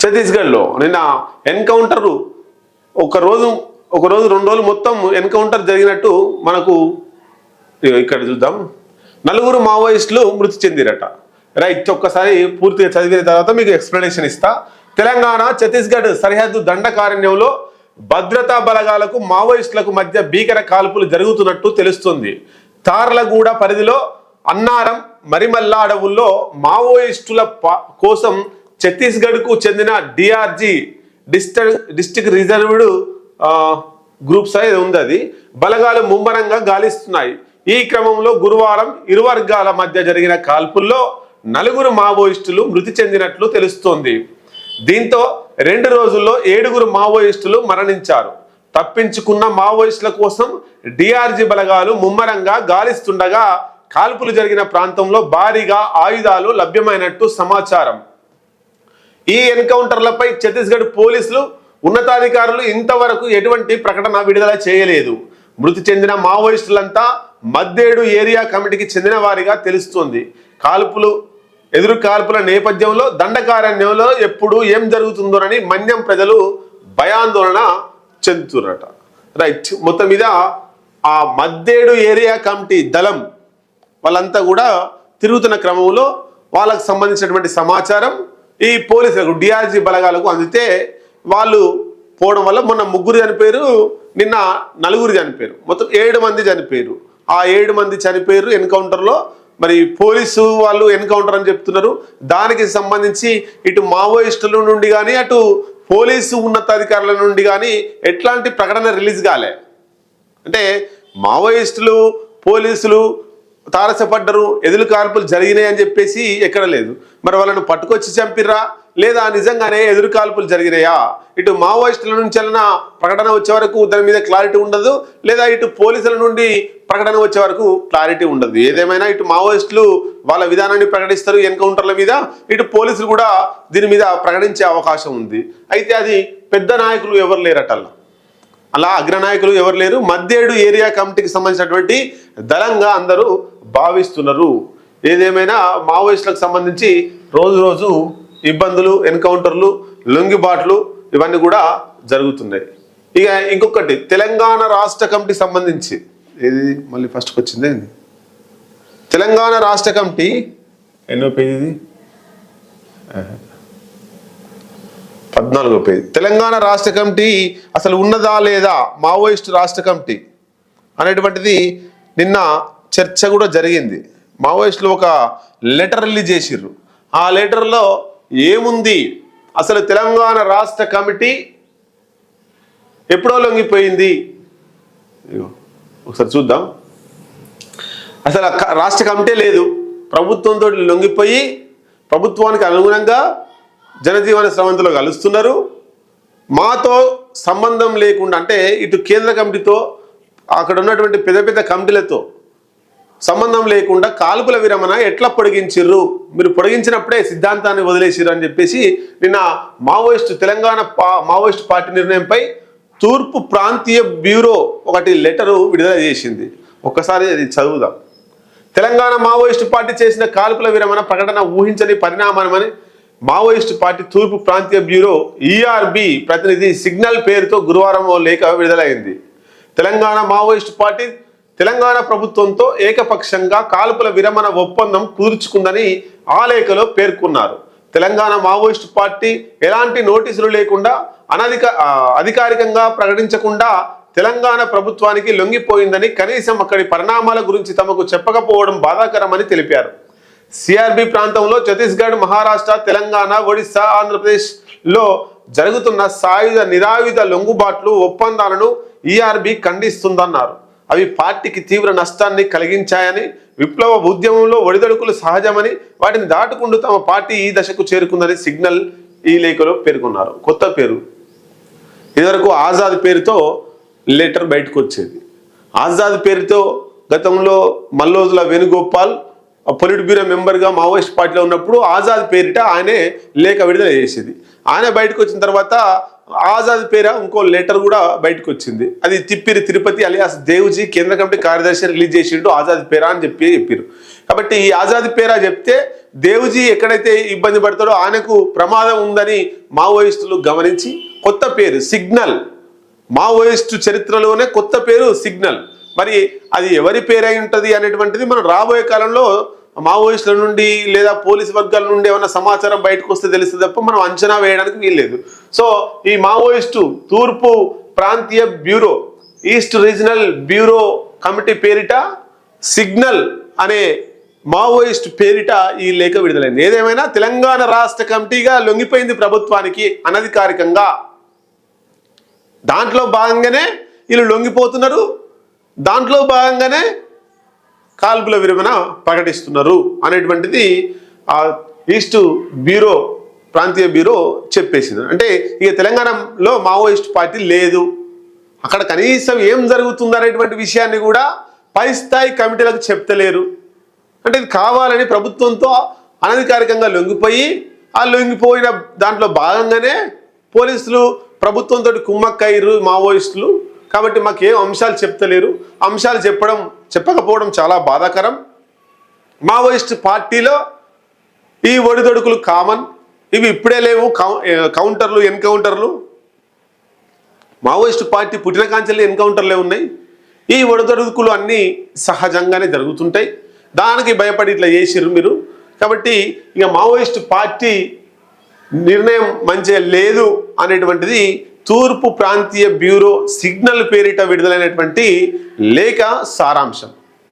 ఛత్తీస్గఢ్లో నిన్న ఎన్కౌంటర్ ఒక రోజు ఒక రోజు రెండు రోజులు మొత్తం ఎన్కౌంటర్ జరిగినట్టు మనకు ఇక్కడ చూద్దాం. నలుగురు మావోయిస్టులు మృతి చెందిరట. రైట్ ఒక్కసారి పూర్తిగా చదివిన తర్వాత మీకు ఎక్స్ప్లెనేషన్ ఇస్తా. తెలంగాణ ఛత్తీస్గఢ్ సరిహద్దు దండకారణ్యంలో భద్రతా బలగాలకు మావోయిస్టులకు మధ్య భీకర కాల్పులు జరుగుతున్నట్టు తెలుస్తుంది. తార్లగూడ పరిధిలో అన్నారం మరిమల్ల అడవుల్లో మావోయిస్టుల కోసం ఛత్తీస్గఢ్కు చెందిన DRG district district reserved groups అనేది ఉంది అది. బలగాలు ముమ్మరంగా గాలిస్తున్నాయి. ఈ క్రమంలో గురువారం ఇరు వర్గాల మధ్య జరిగిన కాల్పుల్లో నలుగురు మావోయిస్టులు మృతి చెందినట్లు తెలుస్తోంది. దీంతో రెండు రోజుల్లో ఏడుగురు మావోయిస్టులు మరణించారు. తప్పించుకున్న మావోయిస్టుల కోసం డిఆర్జీ బలగాలు ముమ్మరంగా గాలిస్తుండగా కాల్పులు జరిగిన ప్రాంతంలో భారీగా ఆయుధాలు లభ్యమైనట్టు సమాచారం. ఈ ఎన్కౌంటర్లపై ఛత్తీస్గఢ్ పోలీసులు ఉన్నతాధికారులు ఇంతవరకు ఎటువంటి ప్రకటన విడుదల చేయలేదు. మృతి చెందిన మావోయిస్టులంతా మద్దేడు ఏరియా కమిటీకి చెందిన వారిగా తెలుస్తోంది. కాల్పులు ఎదురు కాల్పుల నేపథ్యంలో దండకారణ్యంలో ఎప్పుడు ఏం జరుగుతుందోనని మన్యం ప్రజలు భయాందోళన చెందుతున్నట రైట్ మొత్తం మీద ఆ మద్దేడు ఏరియా కమిటీ దళం వాళ్ళంతా కూడా తిరుగుతున్న క్రమంలో వాళ్ళకు సంబంధించినటువంటి సమాచారం ఈ పోలీసులకు డిఆర్జీ బలగాలకు అందితే వాళ్ళు పోవడం వల్ల మొన్న ముగ్గురు చనిపోయారు నిన్న నలుగురు చనిపోయారు. మొత్తం ఏడు మంది చనిపోయారు. ఆ ఏడు మంది చనిపోయారు ఎన్కౌంటర్లో. మరి పోలీసు వాళ్ళు ఎన్కౌంటర్ అని చెప్తున్నారు. దానికి సంబంధించి ఇటు మావోయిస్టుల నుండి కానీ అటు పోలీసు ఉన్నతాధికారుల నుండి కానీ ఎట్లాంటి ప్రకటన రిలీజ్ కాలే. అంటే మావోయిస్టులు పోలీసులు తారసపడ్డరు ఎదులు కాల్పులు జరిగినాయి అని చెప్పేసి ఎక్కడ లేదు. మరి వాళ్ళను పట్టుకొచ్చి చంపిర్రా? లేదా నిజంగానే ఎదురు కాల్పులు జరిగినాయా? ఇటు మావోయిస్టుల నుంచి వెళ్ళిన ప్రకటన వచ్చే వరకు దాని మీద క్లారిటీ ఉండదు లేదా ఇటు పోలీసుల నుండి ప్రకటన వచ్చే వరకు క్లారిటీ ఉండదు. ఏదేమైనా ఇటు మావోయిస్టులు వాళ్ళ విధానాన్ని ప్రకటిస్తారు ఎన్కౌంటర్ల మీద ఇటు పోలీసులు కూడా దీని మీద ప్రకటించే అవకాశం ఉంది. అయితే అది పెద్ద నాయకులు ఎవరు లేరటల్లా అలా? అగ్రనాయకులు ఎవరు లేరు? మధ్యేడు ఏరియా కమిటీకి సంబంధించినటువంటి దళంగా అందరూ భావిస్తున్నారు. ఏదేమైనా మావోయిస్టులకు సంబంధించి రోజు రోజు ఇబ్బందులు ఎన్కౌంటర్లు లొంగిబాట్లు ఇవన్నీ కూడా జరుగుతున్నాయి. ఇక ఇంకొకటి తెలంగాణ రాష్ట్ర కమిటీ సంబంధించి ఏది మళ్ళీ ఫస్ట్కి వచ్చిందే? తెలంగాణ రాష్ట్ర కమిటీ ఎన్నో పేజీ పద్నాలుగో పేజీ. తెలంగాణ రాష్ట్ర కమిటీ అసలు ఉన్నదా లేదా మావోయిస్ట్ రాష్ట్ర కమిటీ అనేటువంటిది నిన్న చర్చ కూడా జరిగింది. మావోయిస్టులు ఒక లెటర్ రిలీజ్ చేసిర్రు. ఆ లెటర్లో ఏముంది? అసలు తెలంగాణ రాష్ట్ర కమిటీ ఎప్పుడో లొంగిపోయింది? ఒకసారి చూద్దాం. అసలు క- రాష్ట్ర కమిటీ లేదు. ప్రభుత్వంతో లొంగిపోయి ప్రభుత్వానికి అనుగుణంగా జనజీవన స్రవంతిలో కలుస్తున్నారు. మాతో సంబంధం లేకుండా అంటే ఇటు కేంద్ర కమిటీతో అక్కడ ఉన్నటువంటి పెద్ద పెద్ద కమిటీలతో సంబంధం లేకుండా కాల్పుల విరమణ ఎట్లా పొడిగించిర్రు? మీరు పొడిగించినప్పుడే సిద్ధాంతాన్ని వదిలేసిర్రు అని చెప్పేసి నిన్న మావోయిస్టు తెలంగాణ పా- మావోయిస్టు పార్టీ నిర్ణయంపై తూర్పు ప్రాంతీయ బ్యూరో ఒకటి లెటరు విడుదల చేసింది. ఒక్కసారి అది చదువుదాం. తెలంగాణ మావోయిస్టు పార్టీ చేసిన కాల్పుల విరమణ ప్రకటన ఊహించని పరిణామమని మావోయిస్టు పార్టీ తూర్పు ప్రాంతీయ బ్యూరో ఈఆర్బి ప్రతినిధి సిగ్నల్ పేరుతో గురువారం ఓ లేఖ విడుదలైంది. తెలంగాణ మావోయిస్టు పార్టీ తెలంగాణ ప్రభుత్వంతో ఏకపక్షంగా కాల్పుల విరమణ ఒప్పందం కుదుర్చుకుందని ఆలేఖలో పేర్కొన్నారు. తెలంగాణ మావోయిస్టు పార్టీ ఎలాంటి నోటీసులు లేకుండా అనధిక అధికారికంగా ప్రకటించకుండా తెలంగాణ ప్రభుత్వానికి లొంగిపోయిందని కనీసం అక్కడి పరిణామాల గురించి తమకు చెప్పకపోవడం బాధాకరమని తెలిపారు. సిఆర్బి ప్రాంతంలో ఛత్తీస్గఢ్ మహారాష్ట్ర తెలంగాణ ఒడిశా ఆంధ్రప్రదేశ్లో జరుగుతున్న సాయుధ నిరాయుధ లొంగుబాట్లు ఒప్పందాలను ఈఆర్బి ఖండిస్తుందన్నారు. అవి పార్టీకి తీవ్ర నష్టాన్ని కలిగించాయని విప్లవ ఉద్యమంలో ఒడిదొడుకులు సహజమని వాటిని దాటుకుంటూ తమ పార్టీ ఈ దశకు చేరుకుందని సిగ్నల్ ఈ లేఖలో పేర్కొన్నారు. కొత్త పేరు. ఇదివరకు ఆజాద్ పేరుతో లెటర్ బయటకు వచ్చేది ఆజాద్ పేరుతో గతంలో మల్లోజుల వేణుగోపాల్ పొలిట్ బ్యూరో మెంబర్గా మావోయిస్ట్ పార్టీలో ఉన్నప్పుడు ఆజాద్ పేరిట ఆయనే లేఖ విడుదల చేసేది. ఆయన బయటకు వచ్చిన తర్వాత ఆజాద్ పేర ఇంకో లెటర్ కూడా బయటకు వచ్చింది. అది తిప్పిరి తిరుపతి అలియాస్ దేవుజీ కేంద్ర కమిటీ కార్యదర్శి రిలీజ్ చేసిండు ఆజాద్ పేరా అని చెప్పి చెప్పారు. కాబట్టి ఈ ఆజాద్ పేర చెప్తే దేవుజీ ఎక్కడైతే ఇబ్బంది పడతాడో ఆయనకు ప్రమాదం ఉందని మావోయిస్టులు గమనించి కొత్త పేరు సిగ్నల్. మావోయిస్టు చరిత్రలోనే కొత్త పేరు సిగ్నల్. మరి అది ఎవరి పేరై ఉంటుంది అనేటువంటిది మనం రాబోయే కాలంలో మావోయిస్టుల నుండి లేదా పోలీస్ వర్గాల నుండి ఏమైనా సమాచారం బయటకు వస్తే తెలుస్తుంది తప్ప మనం అంచనా వేయడానికి వీల్లేదు సో ఈ మావోయిస్టు తూర్పు ప్రాంతీయ bureau east regional bureau committee పేరిట సిగ్నల్ అనే మావోయిస్ట్ పేరిట ఈ లేఖ విడుదలైంది. ఏదేమైనా తెలంగాణ రాష్ట్ర కమిటీగా లొంగిపోయింది ప్రభుత్వానికి అనధికారికంగా. దాంట్లో భాగంగానే వీళ్ళు లొంగిపోతున్నారు. దాంట్లో భాగంగానే కాల్పుల విరమణ ప్రకటిస్తున్నారు అనేటువంటిది ఆ ఈస్ట్ బ్యూరో ప్రాంతీయ బ్యూరో చెప్పేసింది. అంటే ఇక తెలంగాణలో మావోయిస్ట్ పార్టీ లేదు. అక్కడ కనీసం ఏం జరుగుతుందనేటువంటి విషయాన్ని కూడా పై స్థాయి కమిటీలకు చెప్తలేరు. అంటే ఇది కావాలని ప్రభుత్వంతో అనధికారికంగా లొంగిపోయి ఆ లొంగిపోయిన దాంట్లో భాగంగానే పోలీసులు ప్రభుత్వంతో కుమ్మక్కయ్యారు మావోయిస్టులు. కాబట్టి మాకు ఏం అంశాలు చెప్తలేరు. అంశాలు చెప్పడం చెప్పకపోవడం చాలా బాధాకరం. మావోయిస్ట్ పార్టీలో ఈ ఒడిదొడుకులు కామన్. ఇవి ఇప్పుడే లేవు. కౌ- కౌంటర్లు ఎన్కౌంటర్లు. మావోయిస్ట్ పార్టీ పుట్టిన కాంచెల్లి ఎన్కౌంటర్లే ఉన్నాయి. ఈ ఒడిదొడుకులు అన్నీ సహజంగానే జరుగుతుంటాయి. దానికి భయపడి ఇట్లా చేసిర్రు మీరు. కాబట్టి ఇక మావోయిస్ట్ పార్టీ నిర్ణయం మంచిగా లేదు అనేటువంటిది తూర్పు ప్రాంతీయ బ్యూరో సిగ్నల్ పేరిట విడుదలైనటువంటి లేఖ సారాంశం.